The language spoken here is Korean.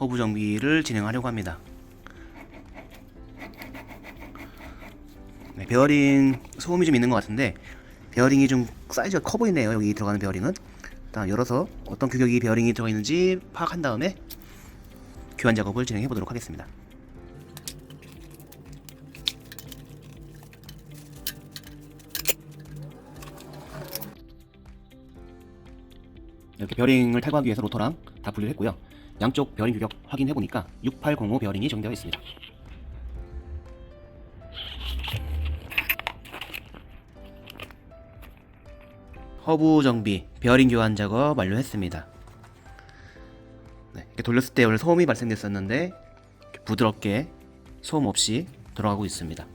허브 정비를 진행하려고 합니다. 네, 베어링 소음이 좀 있는 것 같은데 베어링이 좀 사이즈가 커 보이네요. 여기 들어가는 베어링은 일단 열어서 어떤 규격이 베어링이 들어가 있는지 파악한 다음에 교환 작업을 진행해 보도록 하겠습니다. 이렇게 베어링을 탈거하기 위해서 로터랑 다 분리를 했고요. 양쪽 베어링 규격 확인해 보니까 6805 베어링이 적용되어 있습니다. 허브 정비, 베어링 교환 작업 완료했습니다. 네, 이렇게 돌렸을 때 원래 소음이 발생됐었는데 부드럽게 소음 없이 돌아가고 있습니다.